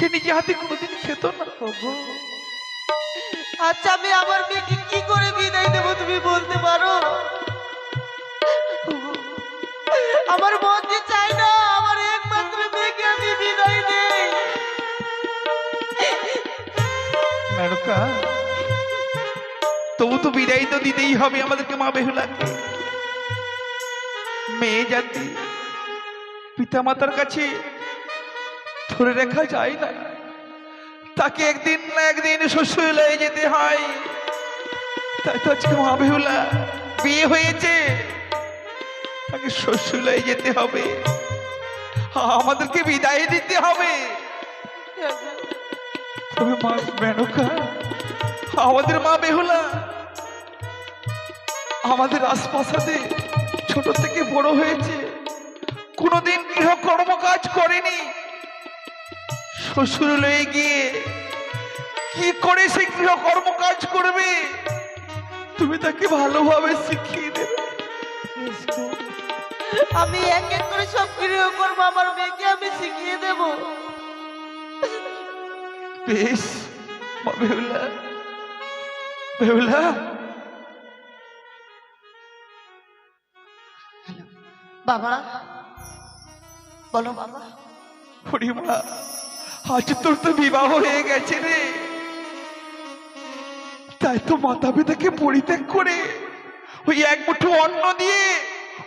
সে নিজে হাতে কোনোদিন খেত না। আচ্ছা আমি আমার মেয়েকে কি করে বিদায় দেবো তুমি বলতে পারো? আমার মন যে চাই না আমার একমাত্র মেয়েকে আমি বিদায় দেই। তবু তো বিদায় তো দিতেই হবে আমাদেরকে মা বেহুলাকে মেয়ে জাতি পিতা মাতার কাছে ধরে রেখা যায় না। তাকে একদিন না একদিন শ্বশুরালয়ে যেতে হয়। তাই তো আজকে মা বেহুলা বিয়ে হয়েছে। তাকে শ্বশুরালয়ে যেতে হবে। আমাদেরকে বিদায় দিতে হবে। তবে মা মেনকা আমাদের মা বেহুলা, আমাদের আশপাশাতে ছোট থেকে বড় হয়েছে। কোনোদিন গৃহ কর্মকাজ করেনি। শ্বশুর লয়ে গিয়ে কি করে সে গৃহ কর্মকাজ করবে? তুমি তাকে ভালোভাবে শিখিয়ে দেবে। আমি এক এক করে সব গৃহ করব আমার মেয়েকে আমি শিখিয়ে দেবো। বেশ বেহুলা। বেহুলা। বাবা বলো বাবা। হরিমা আজ তোর তো বিবাহ হয়ে গেছে রে। তাই তো মাতা পিতাকে পরিত্যাগ করে ওই এক মুঠো অন্ন দিয়ে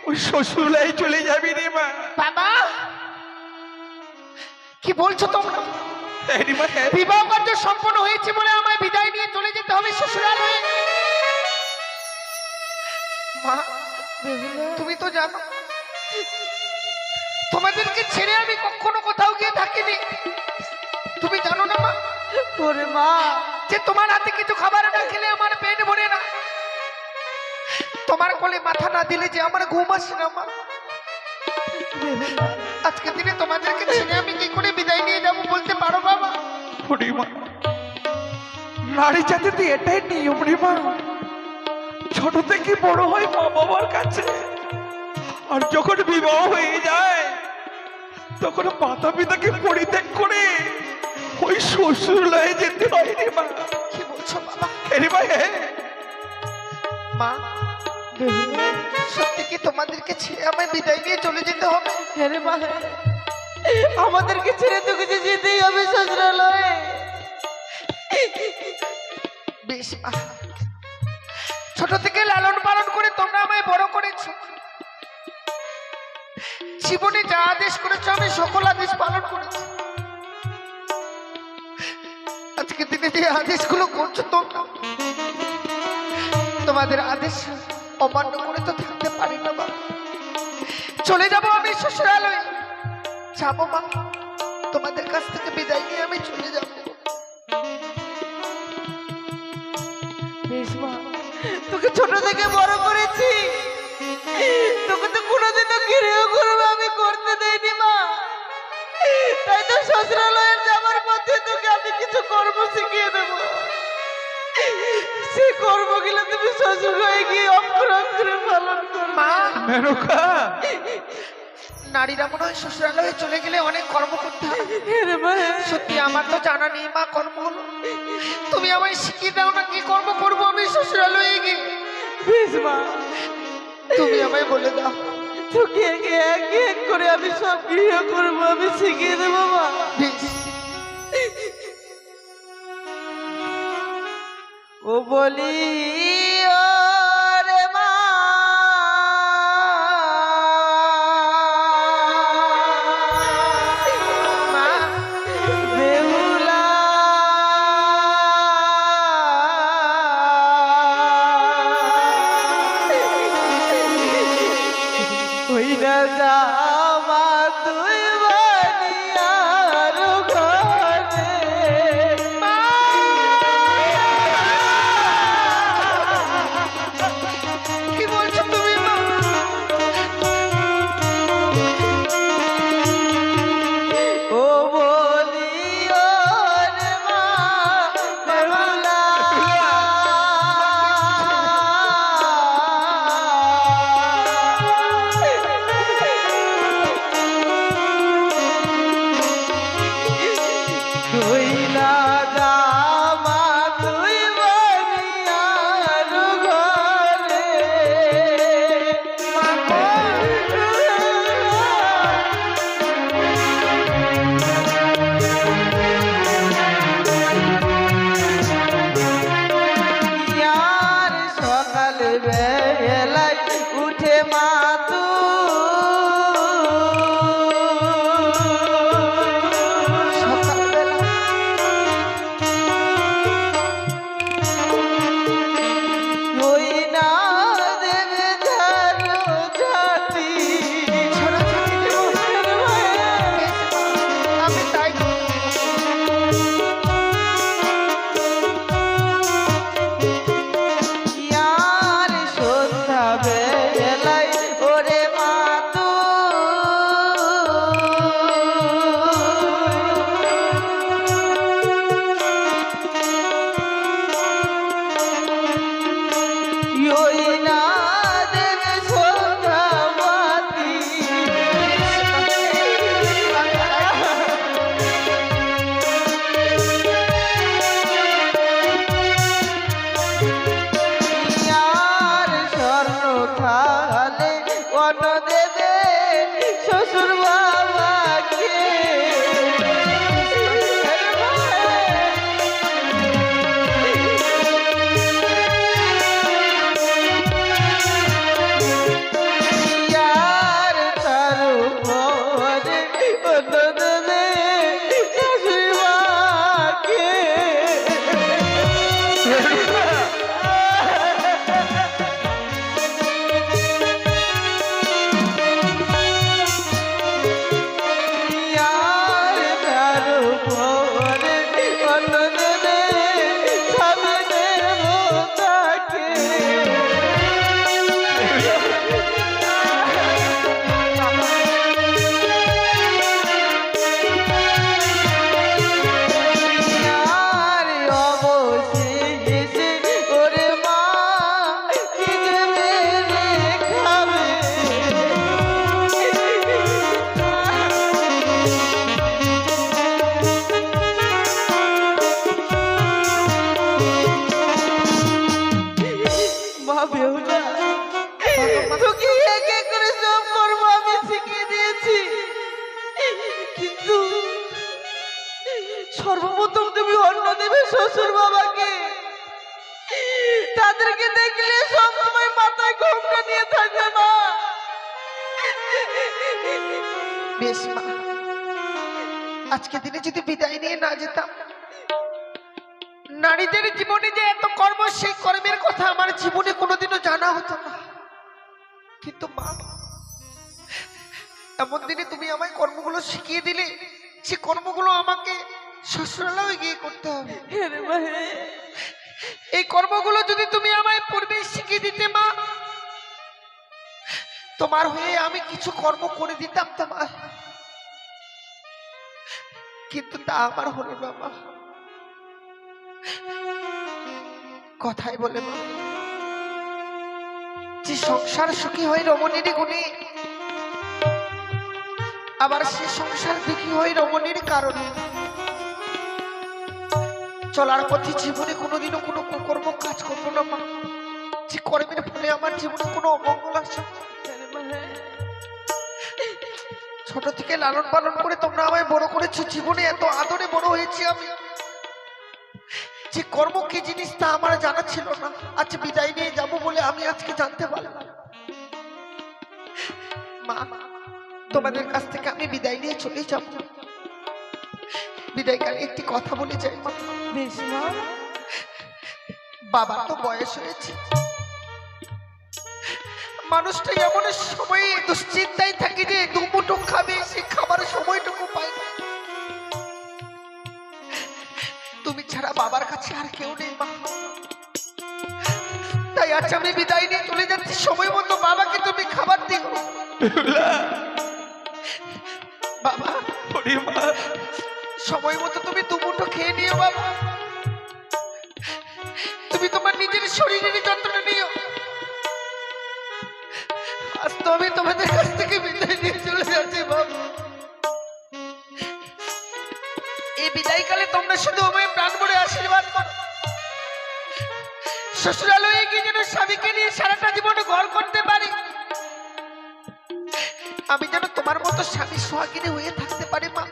ওই শ্বশুরাই চলে যাবি রে মা। বাবা কি বলছো তোমরা? হ্যাঁ। বিবাহ কার্য সম্পন্ন হয়েছে বলে আমায় বিদায় নিয়ে চলে যেতে হবে শ্বশুরালয়ে। মা তুমি তো জানো তোমাদেরকে ছেড়ে আমি কখনো কোথাও গিয়ে থাকিনি। তুমি জানো না মা? ওরে মা। যে তোমার হাতে কিছু খাবার না খেলে আমার পেট ভরে না। তোমার কোলে মাথা না দিলে যে আমার ঘুম আসে না মা। আজকে দিনে তোমাদেরকে ছেড়ে আমি কি করে বিদায় নিয়ে যাব বলতে পারো বাবা হরিমা নারী জাতিতে এটাই নিয়ম রে মা। ছোট থেকে বড় হয় মা বাবার কাছে। আর যখন বিবাহ হয়ে যায় তখন মাতা পিতাকে পরিত্যাগ করে ওই শ্বশুরালয়ে যেতে হয় রে মা। কি বলছো বাবা? মা হ্যাঁ মা সত্যি কি তোমাদেরকে ছেড়ে আমায় বিদায় নিয়ে চলে যেতে হবে? হ্যাঁ মা আমাদেরকে ছেড়ে তো কিছু যেতেই হবে শ্বশুরালয়ে বেশ মা। ছোট থেকে লালন পালন করে তোমরা আমায় বড় করেছ। জীবনে যা আদেশ করেছ আমি সকল আদেশ পালন করেছি। তোমাদের আদেশ অমান্য করে তো থাকতে পারি না বাবা। চলে যাব আমি শ্বশুরালয়ে যাব মা। তোমাদের কাছ থেকে বিদায় নিয়ে আমি চলে যাব। তোকে ছোট থেকে বড় করেছি। তোকে তো কোনোদিনও গৃহ করব আমি করতে দেইনি মা। তাই তো শ্বশুরালয়ের যাবার পথে তোকে আমি কিছু কর্ম শিখিয়ে দেবো সেই কর্মগুলো তুমি শ্বশুর হয়ে গিয়ে অক্ষর অক্ষরে পালন করো মা! মেনকা! নারীরা মনে হয় শ্বশুরালয়ে চলে গেলে অনেক কর্ম করতে হয়। সত্যি আমার তো জানা নেই মা কর্মগুলো তুমি আমায় শিখিয়ে দাও না কি কর্ম করব আমি শ্বশুরালয়ে গিয়ে। বেশ মা। তুমি আমায় বলে দাও। তোকে একে এক এক করে আমি সব গৃহ করব আমি শিখিয়ে দেবো মা। ও বলি অন্ন দেবে নারীদের জীবনে যে এত কর্ম সেই কর্মের কথা আমার জীবনে কোনোদিনও জানা হতো না। কিন্তু মা এমন দিনে তুমি আমায় কর্মগুলো শিখিয়ে দিলে সে কর্মগুলো আমাকে শ্বশুরালয়ে গিয়ে করতে হবে। হেরে মা হে। এই কর্মগুলো যদি তুমি আমায় পূর্বে শিখিয়ে দিতে মা তোমার হয়ে আমি কিছু কর্ম করে দিতাম তোমার কিন্তু তা আমার হলো না মা। কথাই বলে যে সংসার সুখী হয় রমণীর গুণে, আবার সে সংসার দুঃখী হয় রমণীর কারণে। চলার পথে জীবনে কোনোদিনও কোনো কুকর্ম কাজ করব না মা। যে কর্মের ফলে আমার জীবনে কোনো অমঙ্গল আসে। ছোট থেকে লালন পালন করে তোমরা আমায় বড় করেছ। জীবনে এত আদরে বড় হয়েছি আমি। যে কর্ম কি জিনিস তা আমার জানা ছিল না। আচ্ছা বিদায় নিয়ে যাব বলে আমি আজকে জানতে পারলাম। মা তোমাদের কাছ থেকে আমি বিদায় নিয়ে চলে যাব। বিদায়কালে একটি কথা বলে যাই মা। বেশ মা। বাবা তো বয়স হয়েছে। মানুষটা এমন সময়ে দুশ্চিন্তায় থাকে যে দুমুটো খাবে সে খাবার সময়টুকু পায় না। ছাড়া বাবার কাছে আর কেউ নেই মা। তাই আজ আমি বিদায় নিয়ে চলে যাচ্ছি। সময় মতো বাবাকে তুমি খাবার দিও। বাবা সময় মতো তুমি দুমুটো খেয়ে নিও বাবা। তুমি তোমার নিজের শরীরের যত্ন নিও। আজ তো আমি তোমাদের কাছ থেকে বিদায় নিয়ে চলে যাচ্ছি বাবা। এই বিদায়কালে তোমরা শুধু আমায় প্রাণ ভরে আশীর্বাদ করো। শ্বশুরালয়ে গিয়ে যেন স্বামীকে নিয়ে সারাটা জীবনে ঘর করতে পারি। আমি যেন তোমার মতো স্বামী সোহাগিনী হয়ে থাকতে পারি, মা।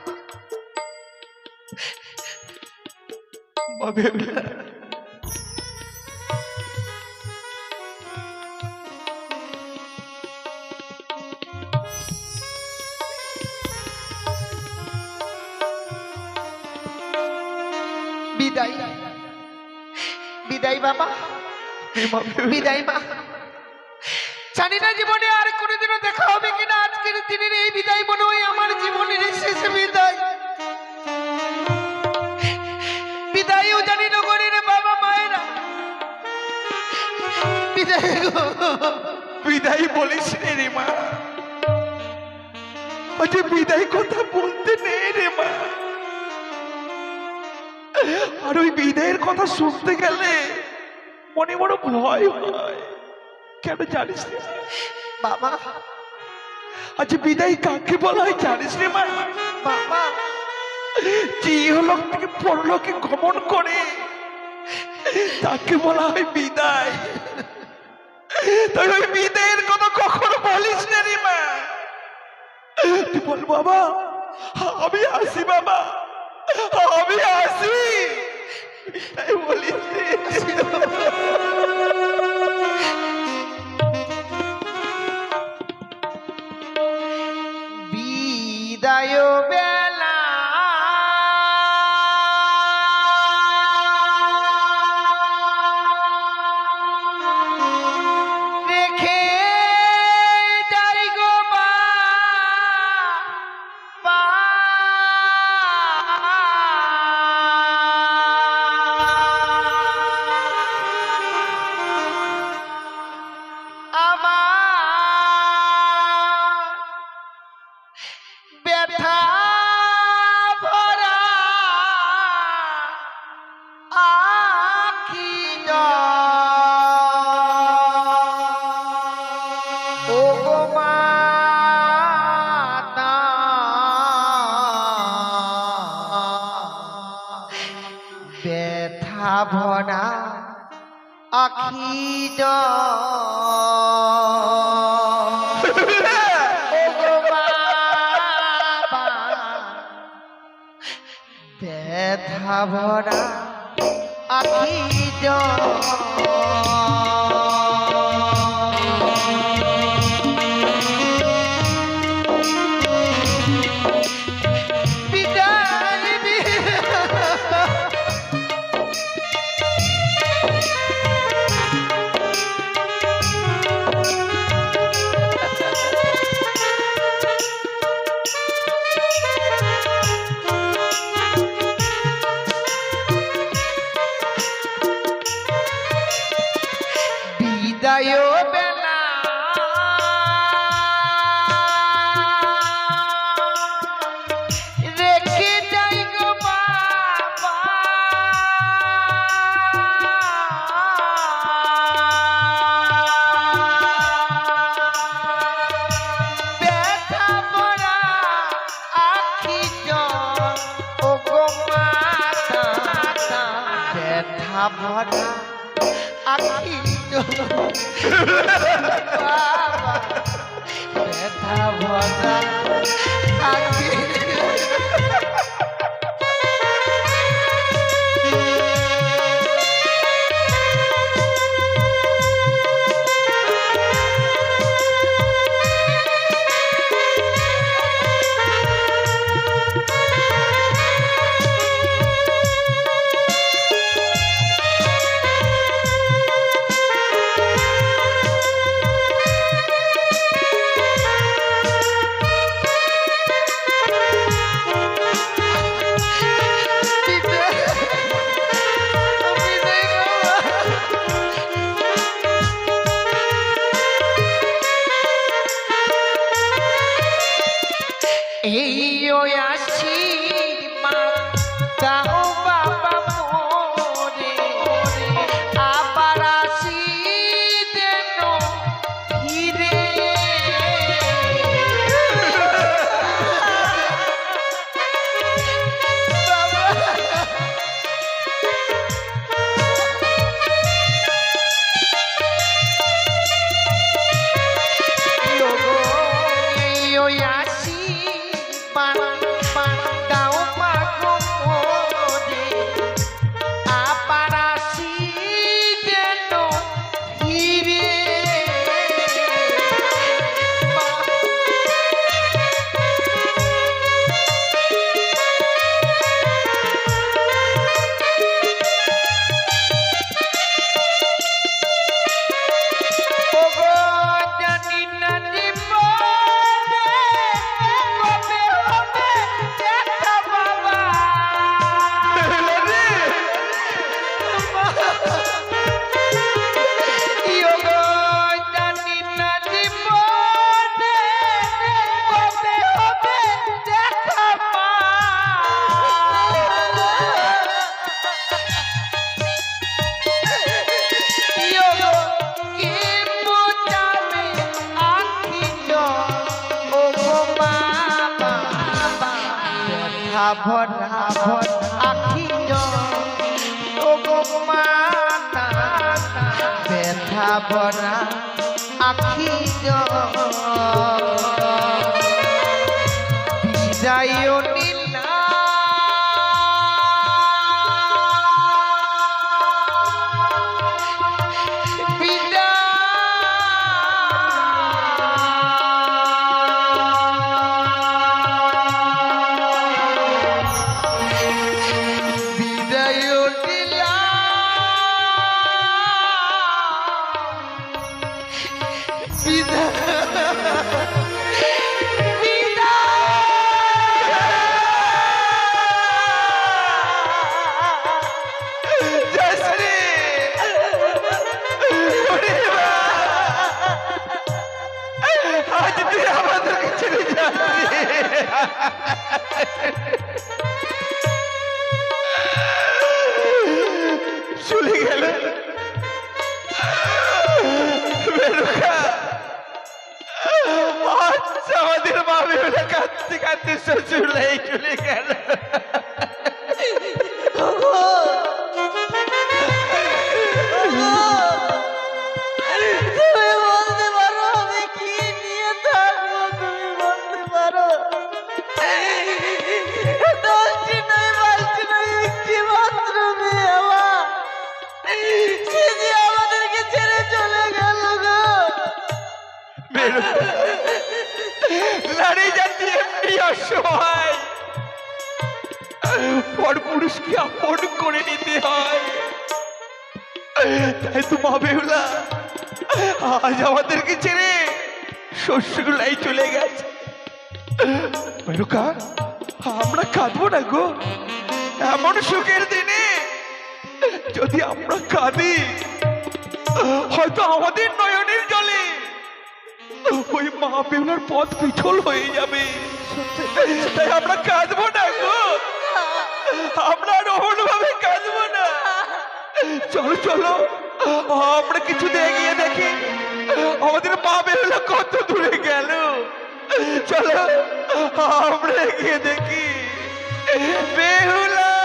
বিদায় বাবা। বিদায় মা। জানি না জীবনে আর কোনোদিনও দেখা হবে কিনা। আজকের দিনের এই বিদায় মনে হয় আমার জীবনের শেষ বিদায়। বিদায়ও জানি না করে রে বাবা মায়েরা। বিদায় বিদায় বলিস রে মা। আজ বিদায় কথা বলতে নেই রে মা। আর ওই বিদায়ের কথা শুনতে গেলে মনে বড় ভয় হয়। কেন জানিস রে বাবা। আজ বিদায় কাকে বলা হয় জানিস রে মা? বাবা। যে ইহলোক থেকে পরলোকে গমন করে তাকে বলা হয় বিদায়। তাই ওই বিদায়ের কথা কখনো বলিস না রে মা। তুই বল বাবা আমি আসি বাবা। আমি আসি। বলিস ব্যথা ভরা আখি বিদায় ভরা আখি Ei, oiati. Oh, বিদায় নীলা চলে গেল? মেরুকা আমাদের মা বেরোলে কাঁদতে কাঁদতে শ্বশুর চলে গেল। আপন করে নিতে হয়? তো মা বেহুলা আজ আমাদেরকে ছেড়ে শ্বশুরলাই চলে গেছে। মেরুকা, আমরা কাঁদবো না গো। এমন সুখের দিনে যদি আমরা কাঁদি, হয়তো আমাদের নয়নের জলে ওই মা বেউলার পথ পিছল হয়ে যাবে। তাই আমরা কাঁদবো না গো। আমরা কাঁদবো না। চলো চলো। আমরা কিছু এগিয়ে দেখি। আমাদের পা বেরোলো কত দূরে গেল। চলো, আমরা এগিয়ে দেখি। বেহুলা!